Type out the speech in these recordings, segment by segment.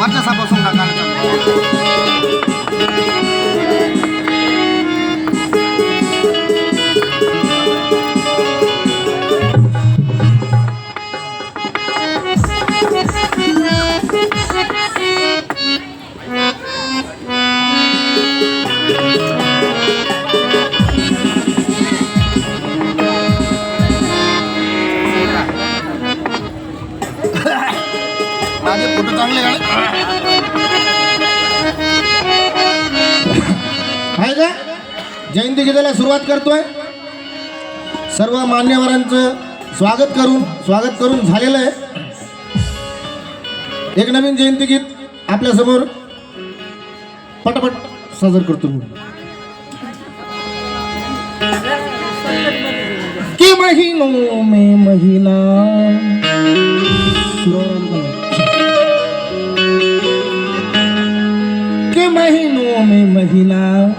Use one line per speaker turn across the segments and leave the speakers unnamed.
वर्चसापासून टाका
जयंती गीताला सुरुवात करतोय. सर्व मान्यवरांचं स्वागत करून स्वागत करून झालेलं आहे. एक नवीन जयंती गीत आपल्यासमोर पटापट सादर करतो मी. महिनो महीनों में महीना? के महीनों में महीना?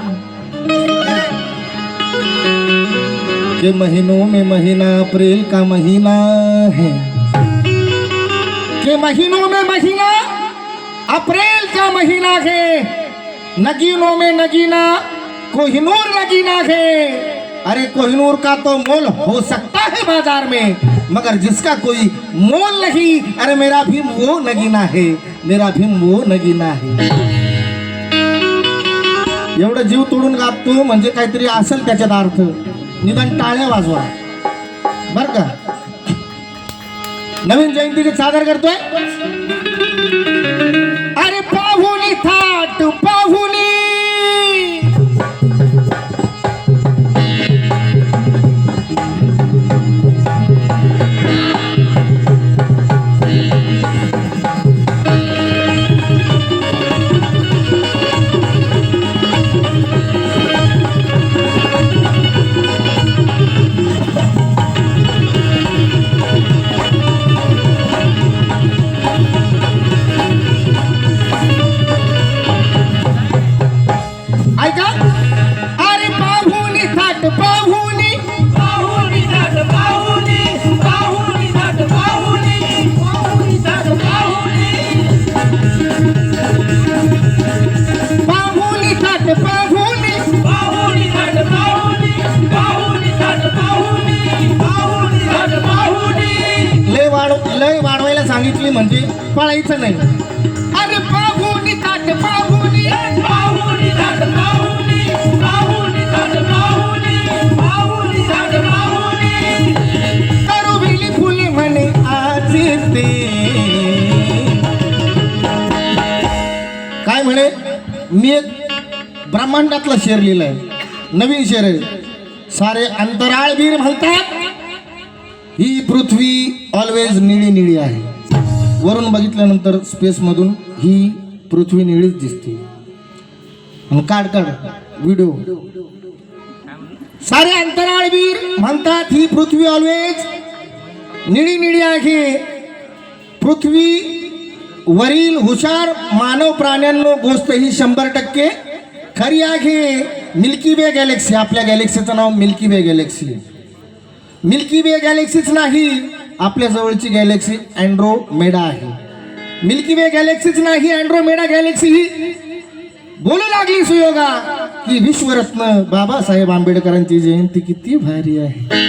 के महीनों में महीना अप्रैल का महीना है। के महीनों में महीना अप्रैल का महीना है। नगीनों में नगीना कोहिनूर नगीना है। अरे कोहिनूर का तो मोल हो सकता है बाजार में मगर जिसका कोई मोल नहीं अरे मेरा भी वो नगीना है मेरा भी वो नगीना है। एवढं जीव तोडून गातो म्हणजे काहीतरी असेल त्याच्यात अर्थ. निदान टाळ्या वाजवा. बर का? नवीन जयंती सादर करतोय? अरे पाहुणी थाट पाहुणी ब्रह्मांडातला शेर लिहिलाय. नवीन शेर आहे. सारे अंतराळवीर म्हणतात ही पृथ्वी ऑलवेज निळी निळी आहे. वरून बघितल्यानंतर स्पेसमधून ही पृथ्वी निळीच दिसते. काढ काढ व्हिडिओ सारे अंतराळवीर म्हणतात ही पृथ्वी ऑलवेज निळी निळी आहे. पृथ्वी वरील हुशार मानव प्राण्यांनो गोष्ट ही शंभर टक्के खरी आहे मिल्की वे गॅलेक्सी. आपल्या गॅलेक्सीचं नाव Milky Way galaxy. Milky Way गॅलेक्सीच नाही आपल्या जवळची गॅलेक्सी अँड्रोमेडा आहे. मिल्की वे गॅलेक्सीच नाही अँड्रोमेडा गॅलेक्सी ही बोलू लागली सुयोगा की विश्वरत्न बाबासाहेब आंबेडकरांची जयंती किती भारी आहे.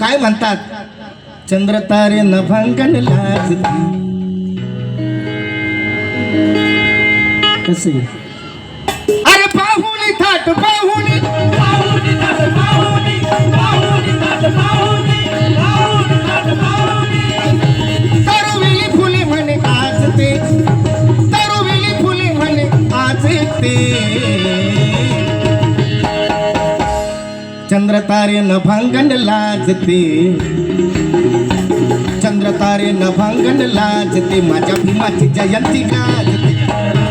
काय म्हणतात? चंद्र तारे नभांगण लाजती कसे अरे पाहुली थाट चंद्र भांगण लाजते. चंद्र तारे नभांगण लाजते माझ्या भीमाची जयंती गाजते.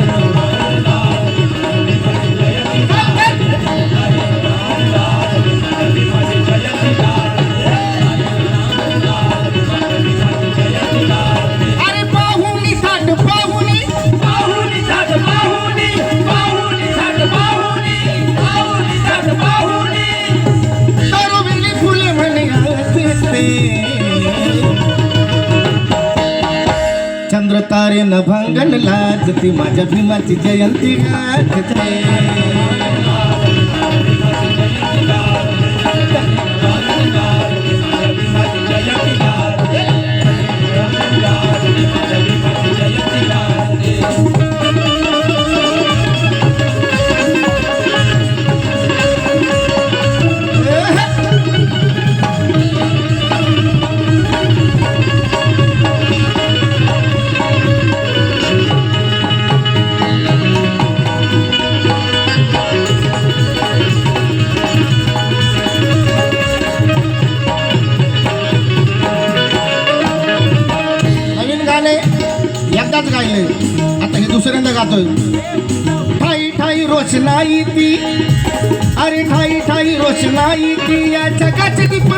न भांगण लाजती माझ्या भीमाची जयंती गाजते. हे दुसऱ्यांदा गातोय ठाई ठाई रोषणाई ती अरे ठाई ठाई रोषणाई ती या जगाचे दीप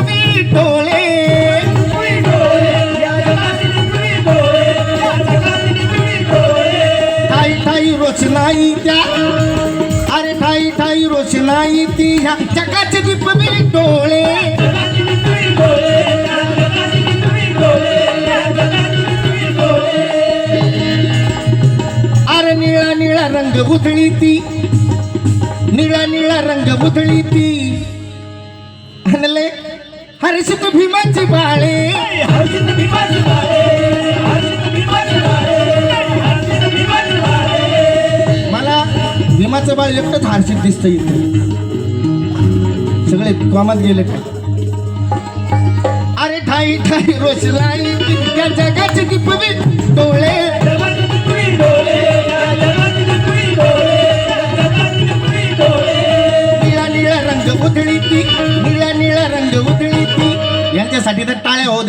रंग उधळी ती. निळा निळा रंग उधळी ती. आणले. हर्षित भीमाची बाळे. मला भीमाचं बाळ एकटंच हर्षित दिसतं इथे. सगळे कामात गेले. का अरे ठाई ठाई रोषलाई या जगाची मी डोळे.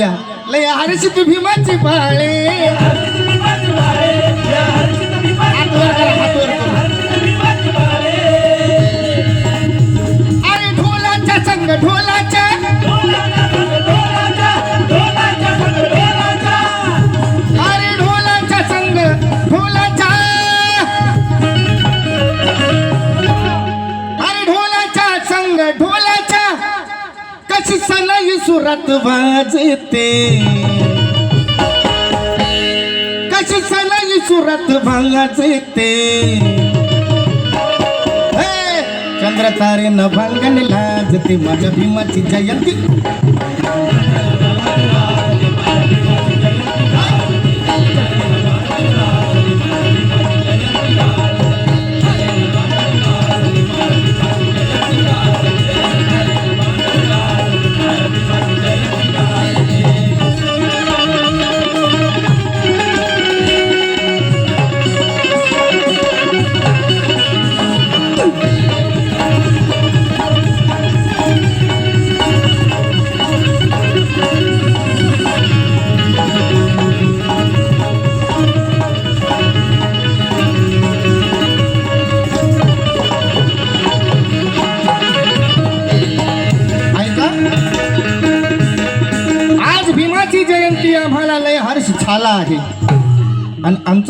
द्या लय हर्षित भीमाची बाळे. सनई सुरात वाजते. कशी सनई सुरात वाजते? चंद्र तारे न भांगण लाजते माझ्या भीमाची जयंती.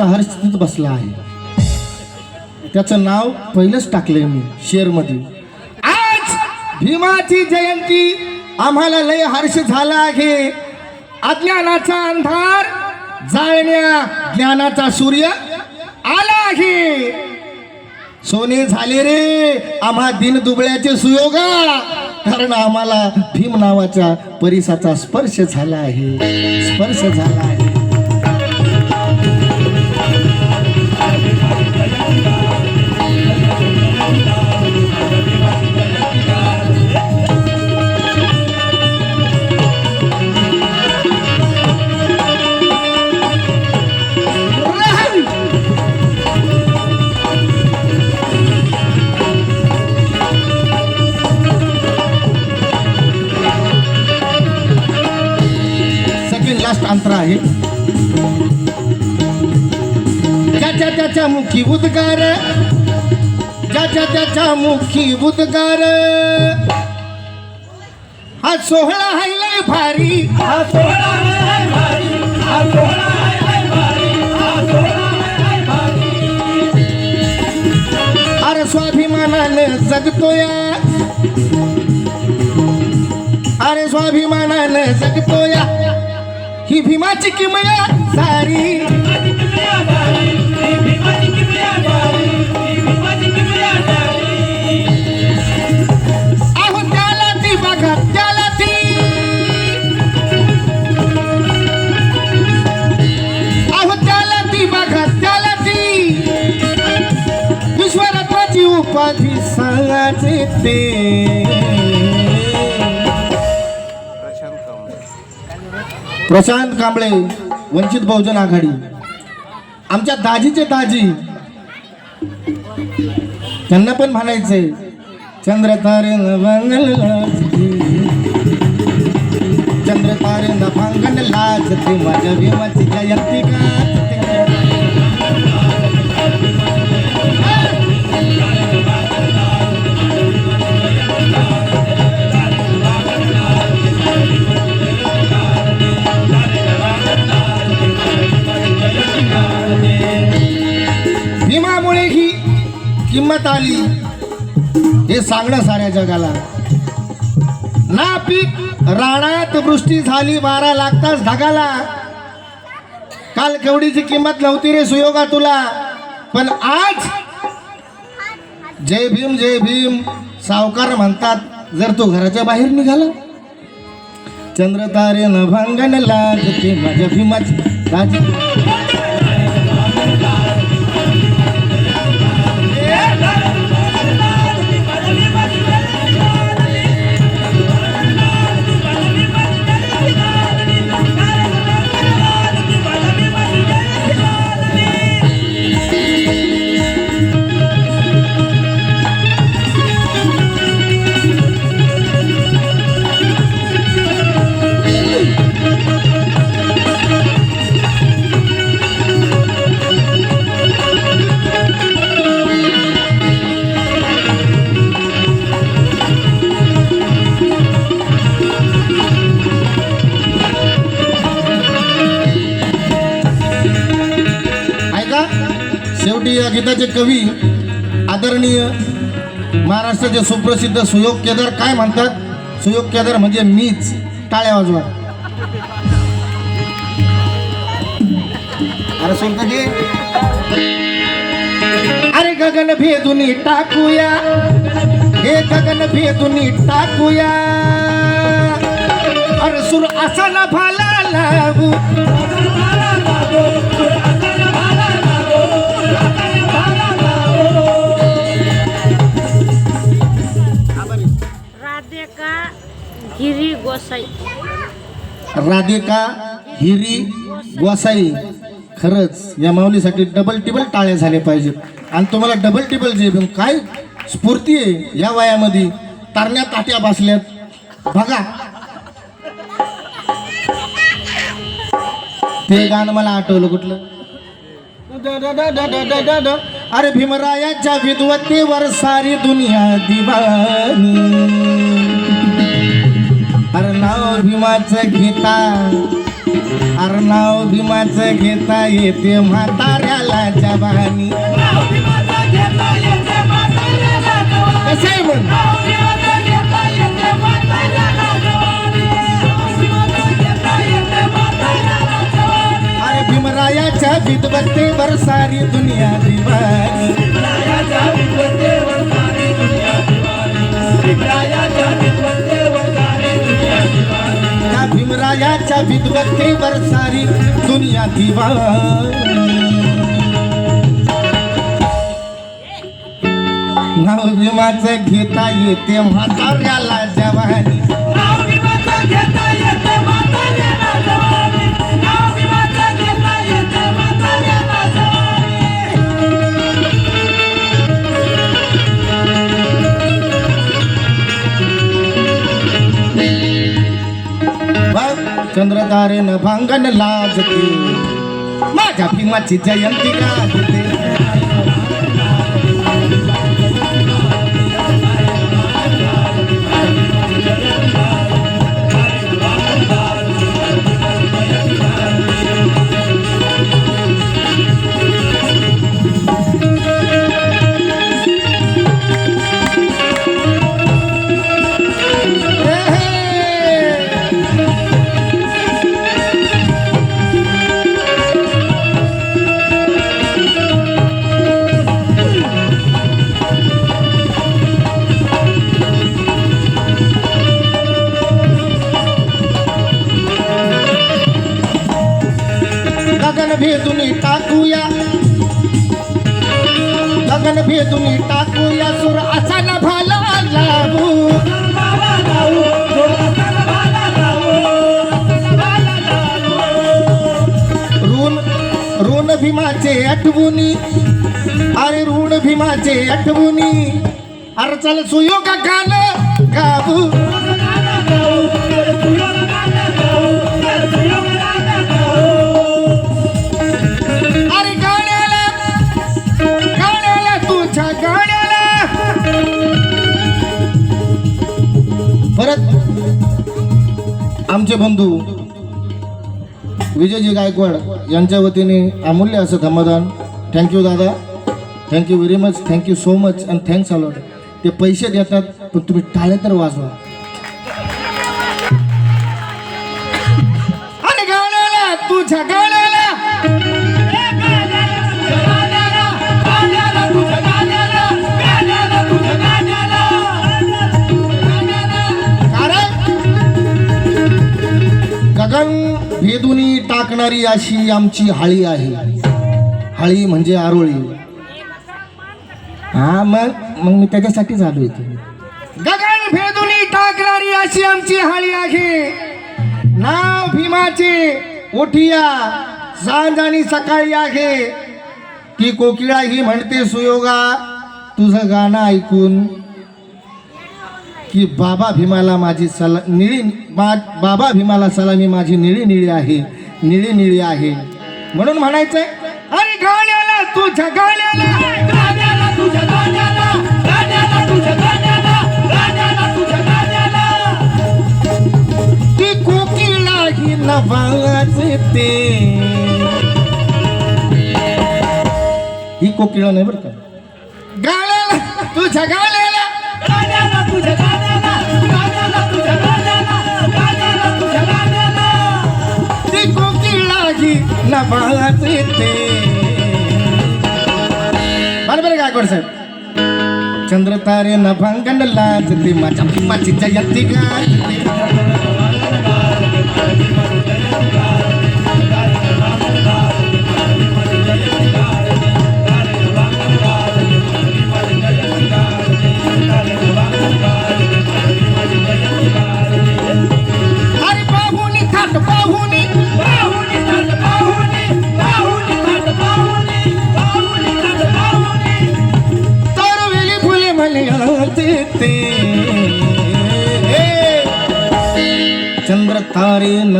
आमचा हर्ष तिथं बसला आहे. त्याचं नाव पहिलंच टाकलंय मी शेअरमध्ये. आज भीमाची जयंती आम्हाला लय हर्ष झाला आहे. अज्ञानाचा अंधार जाळण्या ज्ञानाचा सूर्य आला आहे. सोने झाले रे आम्हा दिन दुबळ्याचे सुयोगा. कारण आम्हाला भीम नावाच्या परिसाचा स्पर्श झाला आहे. स्पर्श झाला आहे. सेकंड लास्ट अंतर आहे. ज्याच्या त्याच्या मुखी उद्गार ज्याच्या त्याच्या मुखी उद्गार. हा सोहळा हाय लय भारी. अरे स्वाभिमानानं जगतोया. अरे स्वाभिमानानं जगतोया. ही भीमाची किमया सारी. उपाधी सांगाचे ते. प्रशांत कांबळे वंचित बहुजन आघाडी. आमच्या दाजीचे दाजी. त्यांना पण म्हणायचे चंद्र तारे चंद्र तारे न भांगण लाजते. माझ्या भीमाची जयंती का हे सांगणं साऱ्या जगाला. ना पीक राणात वृष्टी झाली वारा लागताच ढगाला. काल केवढीची किंमत नव्हती रे सुयोगा तुला. पण आज जय भीम जय भीम सावकार म्हणतात जर तो घराच्या बाहेर निघाला. चंद्र तारे न भांगण लागते माझ्या भीमाची गीताचे कवी आदरणीय महाराष्ट्राचे सुप्रसिद्ध सुयोग केदार काय म्हणतात? सुयोग केदार म्हणजे मीच. टाळ्या वाजवा. अरे सोनका अरे गगन भेदून टाकूया. हे गगन भेदून टाकूया. अरे सुर असा ना भाला लावू
राधिका
हिरी गोसाई. खरंच या माऊलीसाठी डबल टिबल टाळे झाले पाहिजेत. आणि तुम्हाला डबल टिबल जे काय स्फूर्ती आहे या वयामध्ये. तारण्या ताट्या बसल्यात. बघा. ते गाणं मला आठवलं कुठलं? अरे भीमरायाच्या विद्वत्तेवर सारी दुनिया दिवानी. अरे नाव भीमाचं घेता अरे नाव भीमाचं घेता येते म्हाताऱ्याला जवानी कसं सारी दुनिया अरे भीमरायाच्या विद्वत्तेवर सारी दुनिया दिवानी भीमरायाच्या विद्वत्तेवर सारी दुनिया दिवा. नाव घेता येते म्हाताऱ्याला जवानी बघ चंद्रतारेन भांगण लाजते. माझ्या भीमाची जयंती गाजते आठवणी. अरे ऋण भीमाचे आठवणी. अरे चल का गाणं गाऊ
गाऊ.
अरे गाण्याला गाण्याला तुझ्या गाण्याला. परत आमचे बंधू विजयजी गायकवाड. यांच्या वतीने अमूल्य असं समाधान थँक्यू दादा. Thank you very much thank you so much and thanks a lot ते पैसे देतात पण तुम्ही टाळे तर वाजवा. तुझ्या गाण्याला गगन भेदुनी करणारी अशी आमची हाळी आहे. हाळी म्हणजे आरोळी. हा मग मग मी त्याच्यासाठीच आलो इथे. गगन भेदुनी टाकणारी अशी आमची हाळी आहे. नाव भीमाचे ओठिया सांज आणि सकाळी आहे. ती कोकिळा ही म्हणते सुयोगा तुझं गाणं ऐकून. की बाबा भीमाला माझी सला निळी बा बाबा भीमाला सलामी माझी निळी निळी आहे. निळी निळी आहे. म्हणून म्हणायचंय अरे गाण्याला तुझ्या गाण्याला. ती कोकिळा ही नवाजते ही कोकिळा नाही बरं का? गाण्याला तुझ्या गाण्याला. नवाजते बरोबर गायकवाड साहेब चंद्र तारे नभांगण लाजते माझ्या भीमाची जयंती गाजते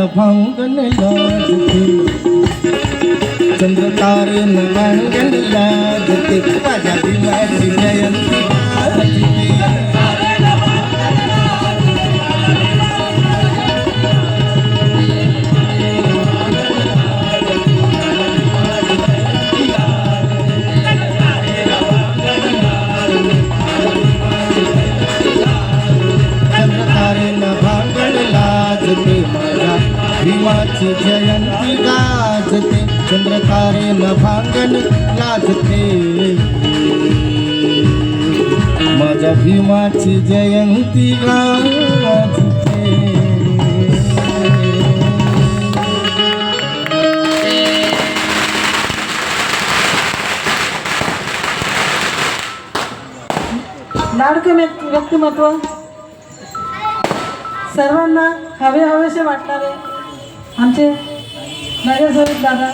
तारे नभांगण लाजते चंद्र तारे नभांगण लाजते माझ्या भीमाची भीमाची जयंती गाजते चंद्रतारे भांगण लाजते माझ्या भीमाची जयंती गाजते.
लाडके व्यक्तिमत्व. सर्वांना हवे हवेसे वाटणारे आमचे नगरसेवक दादा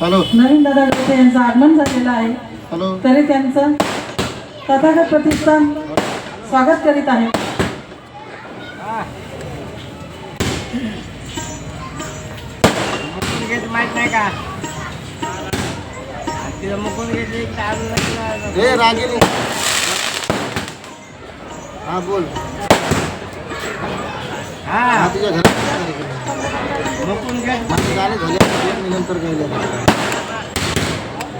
हॅलो.
नवीन दादा डोके यांचं आगमन झालेलं आहे.
हॅलो.
तरी त्यांचं तथागत प्रतिष्ठान स्वागत करीत आहे.
माहीत नाही का? तिला मुकून घेतली
हे रागिनी हा बोल. हा. तुझ्या घरात.
मुकून घे
माझे गाणे झाले मी नंतर गायले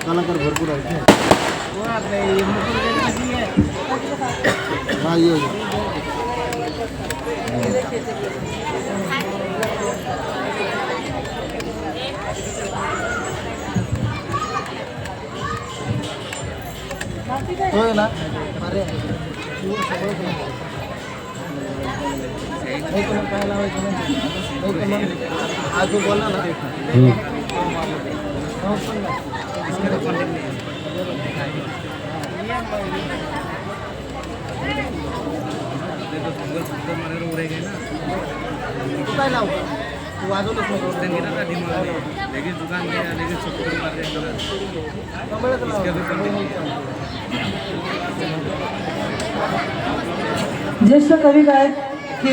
कलाकार भरपूर आहेत
मुकून घे
हा ये ये. होय ना? अरे वाजवलंच नको
लगेच दुकान गया लगेच सब मार
ज्येष्ठ कवी गायक